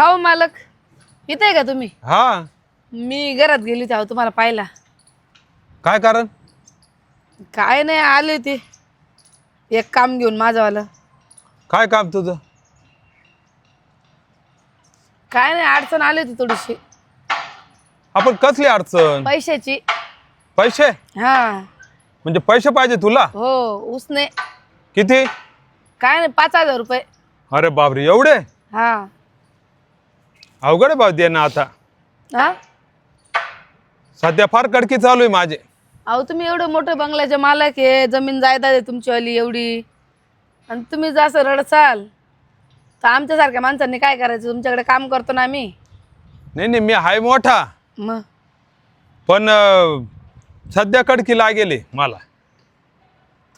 खाऊ मालक. इथे आहे का तुम्ही? हा. मी घरात गेली होती अहो तुम्हाला पाहिला काय कारण? काय नाही आले होते. एक काम घेऊन माझंवालं काय काम तुझं? काय नाही अडचण आली होती थोडीशी. आपण कसली अडचण? पैशाची. पैसे? हा. म्हणजे पैसे पाहिजे तुला? हो उसने. किती? काय नाही पाच हजार रुपये. अरे बापरे एवढे? हा. अवघड आहे भाऊ दे ना आता. हा? सध्या फार कडकी चालू आहे माझे. अहो तुम्ही एवढं मोठं बंगल्याचे मालक आहे जमीन जायदाद आहे तुमचीवाली एवढी. आणि तुम्ही जर असं रडसाल तर आमच्यासारख्या माणसांनी काय करायचं? तुमच्याकडे काम करतो ना आम्ही. नाही नाही मी हाय मोठा. मग पण अं, सध्या कडकी लागेल आहे मला.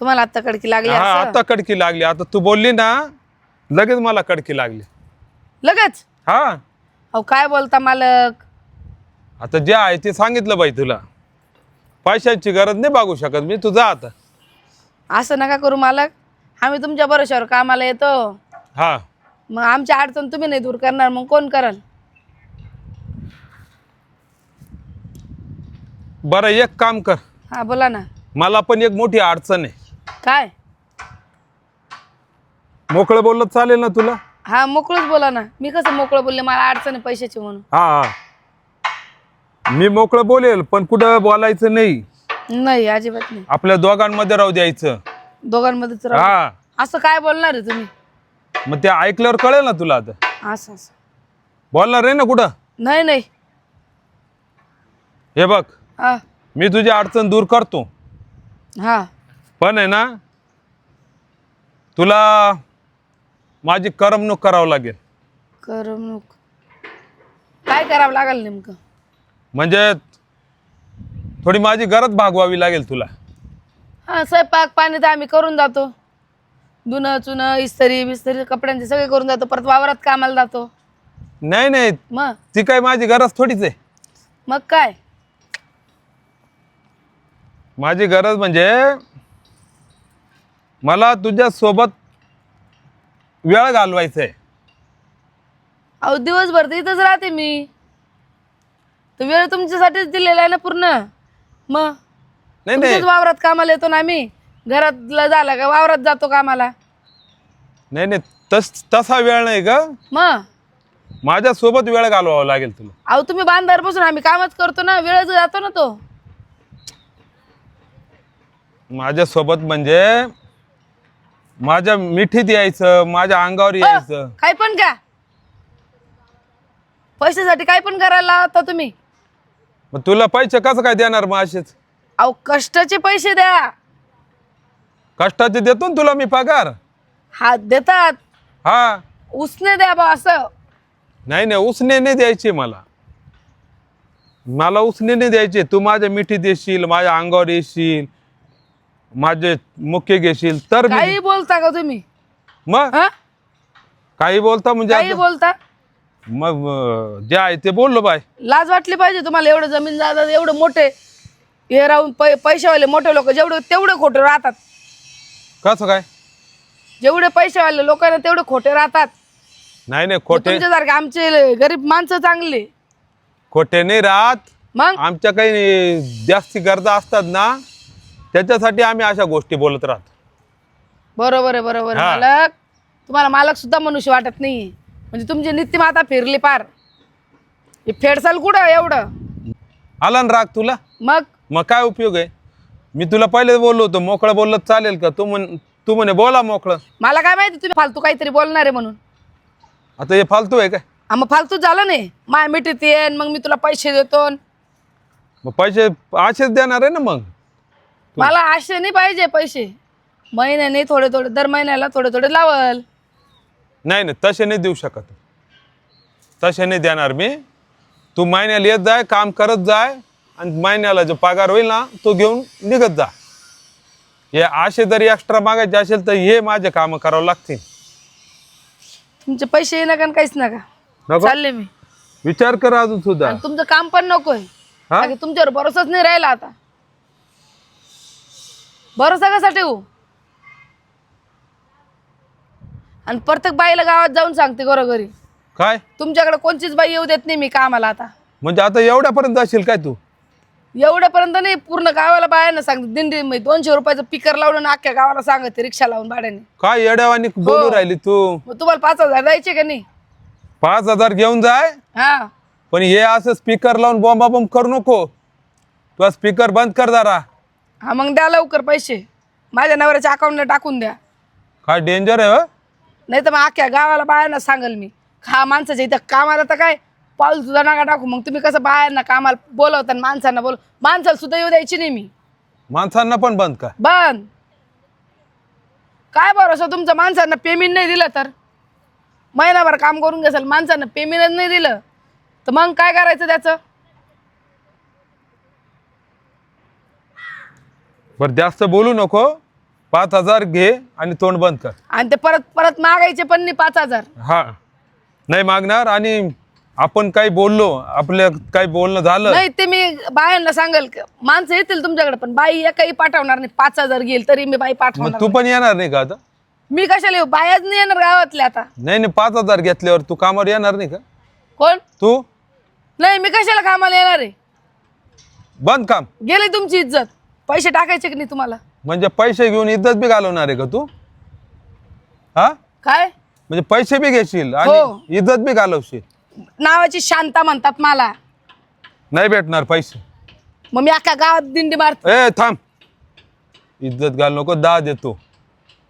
तुम्हाला आत्ता कडकी लागली हा असं? आता कडकी लागली. आता तू बोलली ना लगेच मला कडकी लागली. लगेच? हा. अहो काय बोलता मालक? आता जे आहे ते सांगितलं बाई तुला. पैशांची गरज नाही बागू शकत मी तुझा आता. असं नका करू मालक. आम्ही तुमच्या भरोश्यावर कामाला येतो. हा. मग आमची अडचण तुम्ही नाही दूर करणार मग कोण कराल? बरं एक काम कर. हा बोला ना. मला पण एक मोठी अडचण आहे. काय? मोकळं बोललं चालेल ना तुला? हा मोकळंच बोला ना. मी कसं मोकळं बोलले? मला अडचण आहे पैशाची म्हणून. हा हा. मी मोकळं बोलेल पण कुठं बोलायचं नाही. नाही अजिबात नाही. आपल्या दोघांमध्ये राहू द्यायचं. दोघांमध्येच राहू हा. असं काय बोलणार आहे तुम्ही? मग ते ऐकल्यावर कळेल ना तुला आता. असं असं. बोलणार आहे ना कुठं? नाही नाही. हे बघ हा. मी तुझी अडचण दूर करतो. हा. पण आहे ना तुला माझी करमणूक करावं लागेल. करमणूक. काय करावं लागेल नेमकं? म्हणजे थोडी माझी गरज भागवावी लागेल तुला. हा स्वयंपाक पाणी तर आम्ही करून जातो. धुणं चुनं इस्त्री बिस्त्री कपड्यांचे सगळे करून जातो. परत वावरात कामाला जातो. नाही नाही. मग? ती काय माझी गरज थोडीच आहे. मग काय? माझी गरज म्हणजे मला तुझ्या सोबत वेळ घालवायचा आहे अहो दिवसभर तर इथंच राहते मी. तर वेळ तुमच्यासाठीच दिलेला आहे ना पूर्ण. मग नाही तुमच्याच वावरात कामाला येतो ना आम्ही. घरातला झाला का वावरात जातो कामाला. नाही नाही. तस तसा वेळ नाही का मग माझ्या सोबत वेळ घालवावा लागेल तुला. अहो तुम्ही बांधार बसून आम्ही कामच करतो ना. वेळ जातो ना तो. माझ्या सोबत म्हणजे माझ्या मिठीत यायचं माझ्या अंगावर यायचं. काय पण का पैशासाठी काय पण करायला लावता तुम्ही. मग तुला पैसे कसं काय देणार मग असेच? अहो कष्टाचे पैसे द्या. कष्टाचे देतो ना तुला मी पगार. हा देतात. हा. उसने द्या बा असं. नाही नाही उसने नाही द्यायचे मला. मला उसने नाही द्यायचे. तू माझ्या मिठीत येशील माझ्या अंगावर येशील. माझे मुख्य घेशील तर मी काही बोलता का तुम्ही? मग? हा? काही बोलता म्हणजे काही आता- बोलता? मग अं, जे आहे ते बोललो बाय. लाज वाटली पाहिजे तुम्हाला एवढं जमीन जातात एवढं मोठे हे राहून पै पैशावाले मोठे लोक जेवढे तेवढे खोटे राहतात. कसं काय? जेवढे पैशावाले लोक ना तेवढे खोटे राहतात. नाही नाही खोटे तुमच्यासारखे आमचे गरीब माणसं चांगली. खोटे नाही राहत. मग? आमच्या काही जास्ती गरजा असतात ना त्याच्यासाठी आम्ही अशा गोष्टी बोलत राहतो. बरोबर आहे बरोबर आहे. हा. मालक तुम्हाला मालक सुद्धा मनुष्य वाटत नाही. म्हणजे तुमची नीतिमाता फिरली पार. हे फेडसाल कुठं एवढं? आला ना राग तुला? मग? मग काय उपयोग आहे? मी तुला पहिले बोललो होतो मोकळं बोललं तर चालेल का? तू म्हण तू म्हणे बोला मोकळं. मला काय माहिती तुम्ही फालतू काहीतरी बोलणार आहे म्हणून. आता हे फालतू आहे काय? हा, मग फालतू झालं नाही. माय मिठीत येईन मग मी तुला पैसे देतो. मग पैसे असेच देणार आहे ना मग? मला आशे नाही पाहिजे पैसे. महिन्याने थोडे थोडे दर महिन्याला थोडे थोडे लावल. नाही नाही तसे नाही देऊ शकत. तसे नाही देणार मी. तू महिन्याला येत जाय काम करत जाय आणि महिन्याला जो पगार होईल ना तो घेऊन निघत जा. हे असे जरी एक्स्ट्रा मागायचे असेल तर हे माझे कामं करावं लागतील. तुमचे पैसे येणार का आणि काहीच नका. नको. चालले मी. विचार कर अजून सुद्धा. आणि तुमचं काम पण नकोय. हा? की तुमच्यावर भरोसाच नाही राहिला आता. भरोसा कसा ठेवू? आणि प्रत्येक बाईला गावात जाऊन सांगते घरोघरी. काय? तुमच्याकडे कोणतीच बाई येऊ देत नाही मी कामाला आता. म्हणजे आता एवढ्यापर्यंत जाशील काय तू? एवढ्यापर्यंत नाही पूर्ण गावाला बायांना सांगते. दिंडी मध्ये दोनशे रुपयाचं पिकर लावलं ना अख्ख्या गावाला सांगते रिक्षा लावून भाड्याने. काय येड्यावानी बोलू राहिली तू? मग तुम्हाला पाच हजार द्यायचे का नाही? पाच हजार घेऊन जाय. हा. पण हे असं स्पीकर लावून बॉम्बा बॉम्ब करू नको. तुझा स्पीकर बंद कर जरा. हा मग द्या लवकर पैसे. माझ्या नवऱ्याच्या अकाउंटला टाकून द्या. काय डेंजर आहे हो? नाही तर मग अख्ख्या गावाला बायांना सांगल मी. हा माणसाच्या इथं कामाला तर काय? पाऊल सुद्धा नका टाकू. मग तुम्ही कसं बायांना कामाला बोलवता आणि माणसांना बोल? माणसाला सुद्धा येऊ द्यायची नाही मी. माणसांना पण बंद कर बंद. काय भरोसा तुमचं माणसांना पेमेंट नाही दिलं तर? महिनाभर काम करून घ्याल माणसांना पेमेंटच नाही दिलं. तर मग काय करायचं त्याचं? बरं जास्त बोलू नको. पाच हजार घे आणि तोंड बंद कर. आणि ते परत परत मागायचे पण नाही पाच हजार. हा. नाही मागणार आणि आपण काही बोललो आपल्या काही बोलणं झालं. नाही ते मी बायांना सांगेल माणसं येतील तुमच्याकडे पण बाई एकही पाठवणार नाही. पाच हजार घेईल तरी मी बाई मग पाठवणार तू पण येणार नाही का आता? मी कशाला येऊ? बायाच नाही येणार गावातल्या आता. नाही नाही पाच हजार घेतल्यावर तू कामावर येणार नाही का? कोण? तू? नाही मी कशाला कामाला येणार आहे? बंद काम. गेली तुमची इज्जत. पैसे टाकायचे की नाही तुम्हाला? म्हणजे पैसे घेऊन इज्जत बी घालवणार आहे का तू? हा? काय? म्हणजे पैसे बी घेशील हो. आणि इज्जत बी घालवशील. नावाची शांता म्हणतात मला. नाही भेटणार पैसे. मग मी अख्ख्या गावात दिंडी मारते. ए थांब. इज्जत घाल नको दहा देतो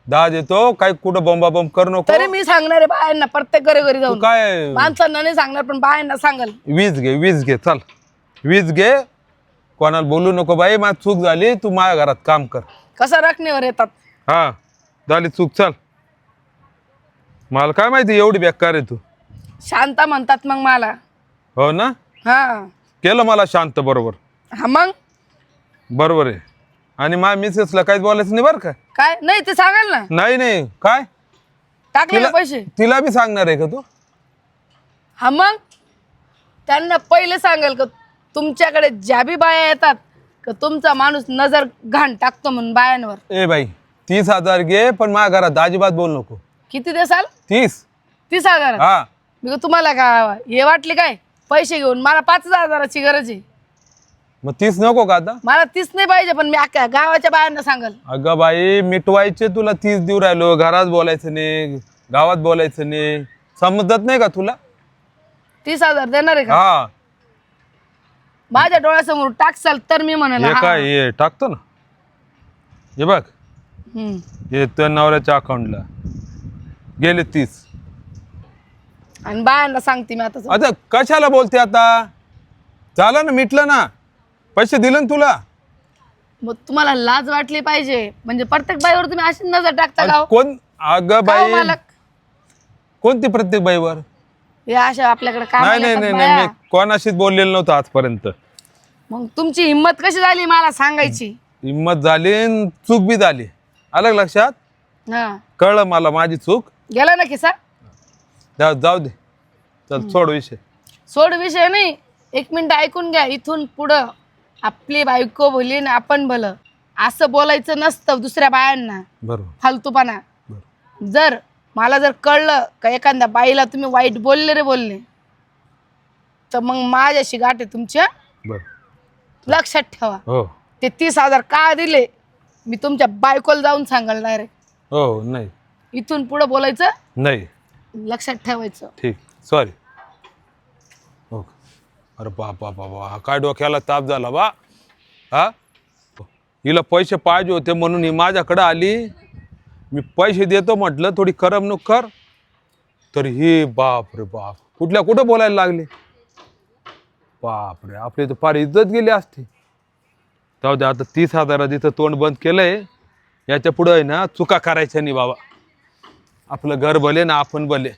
दहा देतो काय कुठं बॉम्बा बॉम्ब करू नको. तरी मी सांगणार आहे बायांना प्रत्येक घरी घरी तू जाऊन काय माणसांना नाही सांगणार पण बायांना सांगाल. वीज घे वीज घे चल. वीज घे कोणाला बोलू नको बाई माझी चूक झाली तू माझ्या घरात काम कर. कसं रकणीवर येतात? हा झाली चूक चल. मला काय माहिती एवढी बेकार आहे तू. शांता म्हणतात मग मला. हो ना? हा. केलं मला शांत बरोबर. हा मग? बरोबर आहे. आणि माझ्या मिसेसला काहीच बोलायचं नाही बरं का? काय? नाही ते सांगाल ना. नाही नाही. काय? टाकले ना तिला पैसे. तिला बी सांगणार आहे का तू? हा मग? त्यांना पहिले सांगाल का तुमच्याकडे ज्या बी बाया येतात का तुमचा माणूस नजर घाण टाकतो म्हणून बायांवर? ए बाई तीस हजार घे पण माझ्या घरात अजिबात बोलू नको. किती देसाल? तीस. तीस हजार? हा. मी का तुम्हाला का हे वाटले काय? पैसे घेऊन मला पाच हजाराची गरज आहे. मग तीस नको का आता? मला तीस नाही पाहिजे पण मी अख्ख्या गावाच्या बायांना सांगाल. अगं बाई मिटवायचे तुला तीस देऊ राहिलो घरात बोलायचं नाही गावात बोलायचं नाही. समजत नाही का तुला? तीस हजार देणार आहे का? हा. माझ्या डोळ्यासमोर टाकसाल तर मी म्हणाल हे. काय हे. टाकतो ना. हे बघ. हे तर नवऱ्याच्या अकाउंटला गेले तीस. आणि बायांना सांगते मी आता जाऊन. आता कशाला बोलते आता? झालं ना मिटलं ना. पैसे दिले ना तुला. मग तुम्हाला लाज वाटली पाहिजे. म्हणजे प्रत्येक बाईवर तुम्ही अशी नजर टाकता हो? कोण? अगं हो बाई? मालक? कोणती प्रत्येक बाईवर? अशा आपल्याकडे काम नाही नाही नाही नाही मी कोणाशीच बोललेलो नव्हतं आजपर्यंत. मग तुमची हिंमत कशी झाली मला सांगायची? हिंमत झाली चूक बी झाली. आलं का लक्षात? हा. कळलं मला माझी चूक. गेला ना किसा जाऊ जाऊ दे. चल सोड विषय. सोड विषय नाही. एक मिनिट ऐकून घ्या. इथून पुढं आपली बायको भली ना आपण भलं. असं बोलायचं नसतं दुसऱ्या बायांना. बरोबर. फालतूपणा. जर मला जर कळलं का एखाद्या बाईला तुम्ही वाईट बोलले रे बोलले तर मग माझ्याशी गाठ आहे तुमच्या लक्षात ठेवा. हो. ते तीस हजार का दिले मी तुमच्या बायकोला जाऊन सांगाल डायरेक्ट हो नाही. इथून पुढं बोलायचं? नाही. लक्षात ठेवायचं. ठीक. सॉरी हो. अरे बापा बाबा हा काय डोक्याला ताप झाला बा? हा? हिला पैसे पाहिजे होते म्हणून ही माझ्याकडं आली. मी पैसे देतो म्हटलं थोडी करमणूक कर. तर हे बाप रे बाप कुठल्या कुठं बोलायला लागले? बाप रे आपली तर फार इज्जत गेली असते. जाऊ दे आता तीस हजारात इथं तोंड बंद केलंय याच्या पुढं आहे ना चुका करायच्या नाही बाबा. आपलं घर भले ना आपण भले.